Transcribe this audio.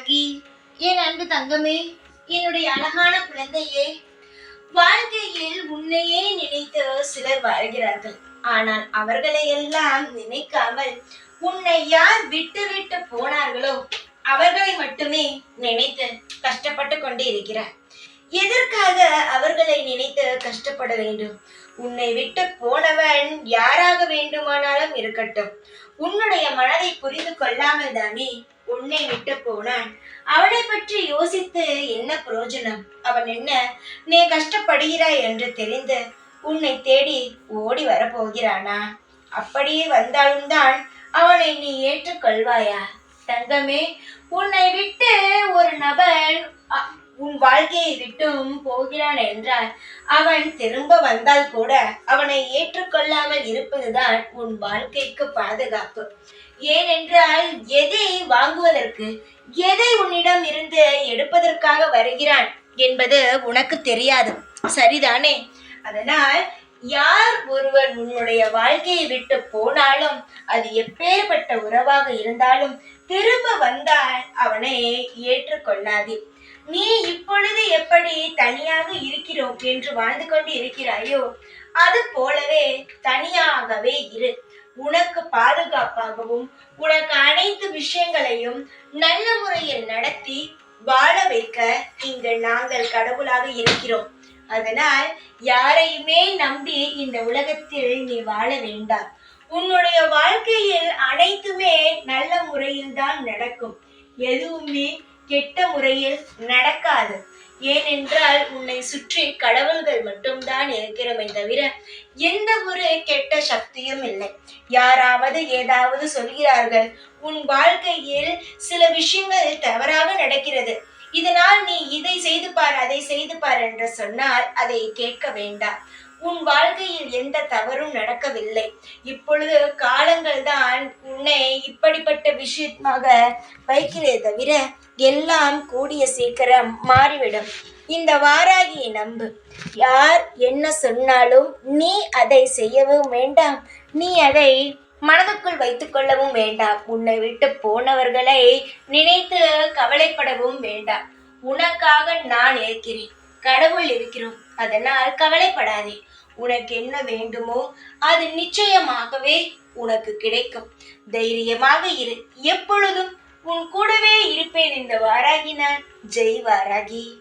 ராகி என் அன்பு தங்கமே என்னுடைய அழகான குழந்தையே வாழ்க்கையில் உன்னையே நினைத்து சிலர் வாழ்கிறார்கள். ஆனால் அவர்களை எல்லாம் நினைக்காமல் உன்னை யார் விட்டு விட்டு போனார்களோ அவர்களை மட்டுமே நினைத்து கஷ்டப்பட்டு கொண்டு இருக்கிறார் எதற்காக அவர்களை நினைத்து கஷ்டப்பட வேண்டும்? உன்னை விட்டு போனவன் யாராக வேண்டுமானாலும் இருக்கட்டும். உன்னுடைய மனதை புரிந்து கொள்ளாமல் தானே உன்னை விட்டு போனான்? அவனை பற்றி யோசித்து என்ன பிரயோஜனம் அவன் என்ன நீ கஷ்டப்படுகிறாய் என்று தெரிந்து உன்னை தேடி ஓடி வரப்போகிறானா? அப்படியே வந்தாலும் தான் அவனை நீ ஏற்றுக்கொள்வாயா? தங்கமே உன்னை விட்டு ஒரு நபர் அ- உன் வாழ்க்கையை விட்டும் போகிறான் என்றால் அவன் திரும்ப வந்தால் கூட அவனை ஏற்றுக்கொள்ளாமல் இருப்பதுதான் உன் வாழ்க்கைக்கு பாதுகாப்பு. ஏனென்றால் எதை வாங்குவதற்கு எதை உன்னிடம் இருந்து எடுப்பதற்காக வருகிறான் என்பது உனக்கு தெரியாது. சரிதானே? அதனால் யார் ஒருவர் உன்னுடைய வாழ்க்கையை விட்டு போனாலும் அது எப்பேற்பட்ட உறவாக இருந்தாலும் திரும்ப வந்தால் அவனை ஏற்றுக்கொள்ளாதே. நீ இப்பொழுது எப்படி தனியாக இருக்கிறோம் என்று வாழ்ந்து கொண்டு இருக்கிறாயோ அது போலவே தனியாகவே இரு. உனக்கு பாதுகாப்பாகவும் உனக்கு அனைத்து விஷயங்களையும் நல்ல முறையில் நடத்தி வாழ வைக்க இங்கு நாங்கள் கடவுளாக இருக்கிறோம். அதனால் யாரையுமே நம்பி இந்த உலகத்தில் நீ வாழ வேண்டாம். உன்னுடைய வாழ்க்கையில் அனைத்துமே நல்ல முறையில் தான் நடக்கும். எதுவுமே கெட்ட முறையில் நடக்காது. ஏனென்றால் உன்னை சுற்றி கடவுள்கள் மட்டும்தான் இருக்கிறமே தவிர எந்த ஒரு கெட்ட சக்தியும் இல்லை. யாராவது ஏதாவது சொல்கிறார்கள் உன் வாழ்க்கையில் சில விஷயங்கள் தவறாக நடக்கிறது. இதனால் நீ இதை செய்து பார் அதை செய்து பார் என்று சொன்னால் அதை கேட்க வேண்டாம். உன் வாழ்க்கையில் எந்த தவறும் நடக்கவில்லை. இப்பொழுது காலங்கள் தான் உன்னை இப்படிப்பட்ட விஷயமாக வைக்கிறே தவிர எல்லாம் கூடிய சீக்கிரம் மாறிவிடும். இந்த வாராகியை நம்பு. யார் என்ன சொன்னாலும் நீ அதை செய்யவும் வேண்டாம். நீ அதை மனதுக்குள் வைத்துக்கொள்ளவும் வேண்டாம். உன்னை விட்டு போனவர்களை நினைத்து கவலைப்படவும் வேண்டாம். உனக்காக நான் இருக்கிறேன். கடவுள் இருக்கிறோம். அதனால் கவலைப்படாதே. உனக்கு என்ன வேண்டுமோ அது நிச்சயமாகவே உனக்கு கிடைக்கும். தைரியமாக இரு. எப்பொழுதும் உன் கூடவே இருப்பேன் இந்த வாராகி நான். ஜெய் வாராகி.